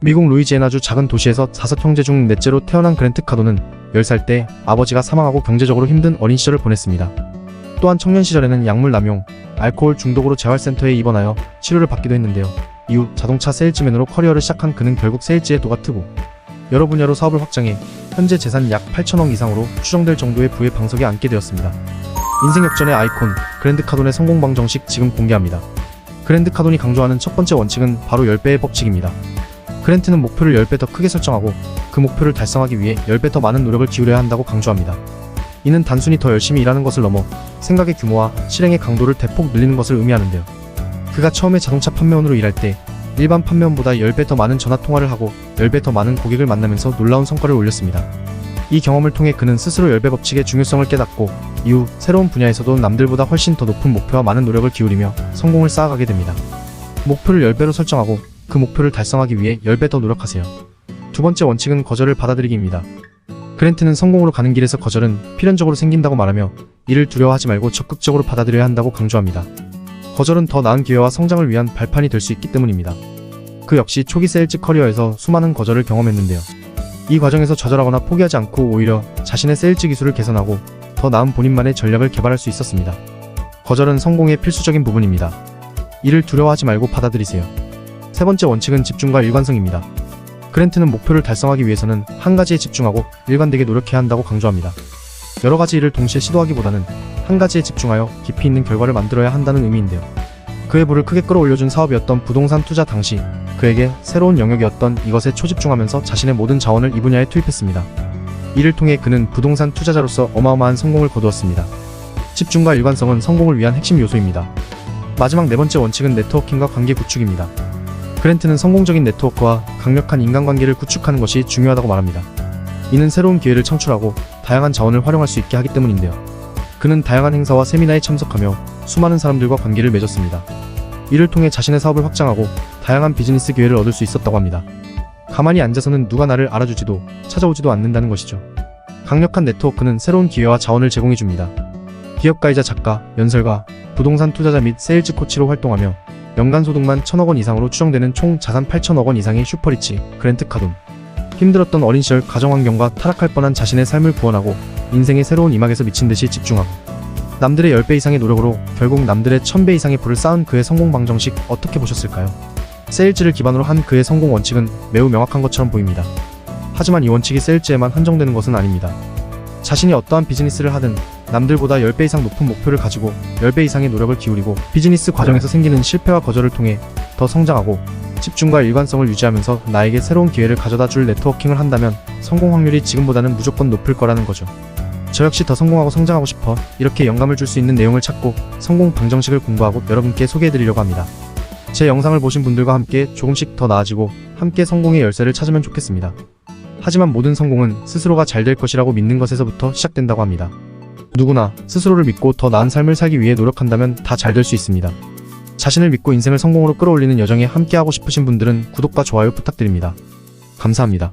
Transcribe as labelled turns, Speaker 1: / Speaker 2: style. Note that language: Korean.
Speaker 1: 미국 루이지애나주 작은 도시에서 다섯 형제 중 넷째로 태어난 그랜트 카도는 10살 때 아버지가 사망하고 경제적으로 힘든 어린 시절을 보냈습니다. 또한 청년 시절에는 약물 남용, 알코올 중독으로 재활센터에 입원하여 치료를 받기도 했는데요. 이후 자동차 세일즈맨으로 커리어를 시작한 그는 결국 세일즈에 도가 트고 여러 분야로 사업을 확장해 현재 재산 약 8천억 이상으로 추정될 정도의 부의 방석에 앉게 되었습니다. 인생 역전의 아이콘 그랜드 카돈의 성공 방정식 지금 공개합니다. 그랜드 카돈이 강조하는 첫 번째 원칙은 바로 10배의 법칙입니다. 그랜트는 목표를 10배 더 크게 설정하고 그 목표를 달성하기 위해 10배 더 많은 노력을 기울여야 한다고 강조합니다. 이는 단순히 더 열심히 일하는 것을 넘어 생각의 규모와 실행의 강도를 대폭 늘리는 것을 의미하는데요. 그가 처음에 자동차 판매원으로 일할 때 일반 판매원보다 10배 더 많은 전화 통화를 하고 10배 더 많은 고객을 만나면서 놀라운 성과를 올렸습니다. 이 경험을 통해 그는 스스로 10배 법칙의 중요성을 깨닫고 이후 새로운 분야에서도 남들보다 훨씬 더 높은 목표와 많은 노력을 기울이며 성공을 쌓아가게 됩니다. 목표를 10배로 설정하고 그 목표를 달성하기 위해 10배 더 노력하세요. 두 번째 원칙은 거절을 받아들이기입니다. 그랜트는 성공으로 가는 길에서 거절은 필연적으로 생긴다고 말하며 이를 두려워하지 말고 적극적으로 받아들여야 한다고 강조합니다. 거절은 더 나은 기회와 성장을 위한 발판이 될 수 있기 때문입니다. 그 역시 초기 세일즈 커리어에서 수많은 거절을 경험했는데요. 이 과정에서 좌절하거나 포기하지 않고 오히려 자신의 세일즈 기술을 개선하고 더 나은 본인만의 전략을 개발할 수 있었습니다. 거절은 성공의 필수적인 부분입니다. 이를 두려워하지 말고 받아들이세요. 세 번째 원칙은 집중과 일관성입니다. 그랜트는 목표를 달성하기 위해서는 한 가지에 집중하고 일관되게 노력해야 한다고 강조합니다. 여러 가지 일을 동시에 시도하기보다는 한 가지에 집중하여 깊이 있는 결과를 만들어야 한다는 의미인데요. 그의 부를 크게 끌어올려준 사업이었던 부동산 투자 당시 그에게 새로운 영역이었던 이것에 초집중하면서 자신의 모든 자원을 이 분야에 투입했습니다. 이를 통해 그는 부동산 투자자로서 어마어마한 성공을 거두었습니다. 집중과 일관성은 성공을 위한 핵심 요소입니다. 마지막 네 번째 원칙은 네트워킹과 관계 구축입니다. 그랜트는 성공적인 네트워크와 강력한 인간관계를 구축하는 것이 중요하다고 말합니다. 이는 새로운 기회를 창출하고 다양한 자원을 활용할 수 있게 하기 때문인데요. 그는 다양한 행사와 세미나에 참석하며 수많은 사람들과 관계를 맺었습니다. 이를 통해 자신의 사업을 확장하고 다양한 비즈니스 기회를 얻을 수 있었다고 합니다. 가만히 앉아서는 누가 나를 알아주지도 찾아오지도 않는다는 것이죠. 강력한 네트워크는 새로운 기회와 자원을 제공해 줍니다. 기업가이자 작가, 연설가, 부동산 투자자 및 세일즈 코치로 활동하며 연간 소득만 1000억 원 이상으로 추정되는 총 자산 8천억 원 이상의 슈퍼리치 그랜트 카돈. 힘들었던 어린 시절 가정 환경과 타락할 뻔한 자신의 삶을 구원하고 인생의 새로운 이막에서 미친 듯이 집중하고 남들의 10배 이상의 노력으로 결국 남들의 1000배 이상의 부를 쌓은 그의 성공 방정식 어떻게 보셨을까요? 세일즈를 기반으로 한 그의 성공 원칙은 매우 명확한 것처럼 보입니다. 하지만 이 원칙이 세일즈에만 한정되는 것은 아닙니다. 자신이 어떠한 비즈니스를 하든 남들보다 10배 이상 높은 목표를 가지고 10배 이상의 노력을 기울이고 비즈니스 과정에서 생기는 실패와 거절을 통해 더 성장하고 집중과 일관성을 유지하면서 나에게 새로운 기회를 가져다 줄 네트워킹을 한다면 성공 확률이 지금보다는 무조건 높을 거라는 거죠. 저 역시 더 성공하고 성장하고 싶어 이렇게 영감을 줄 수 있는 내용을 찾고 성공 방정식을 공부하고 여러분께 소개해드리려고 합니다. 제 영상을 보신 분들과 함께 조금씩 더 나아지고 함께 성공의 열쇠를 찾으면 좋겠습니다. 하지만 모든 성공은 스스로가 잘 될 것이라고 믿는 것에서부터 시작된다고 합니다. 누구나 스스로를 믿고 더 나은 삶을 살기 위해 노력한다면 다 잘 될 수 있습니다. 자신을 믿고 인생을 성공으로 끌어올리는 여정에 함께하고 싶으신 분들은 구독과 좋아요 부탁드립니다. 감사합니다.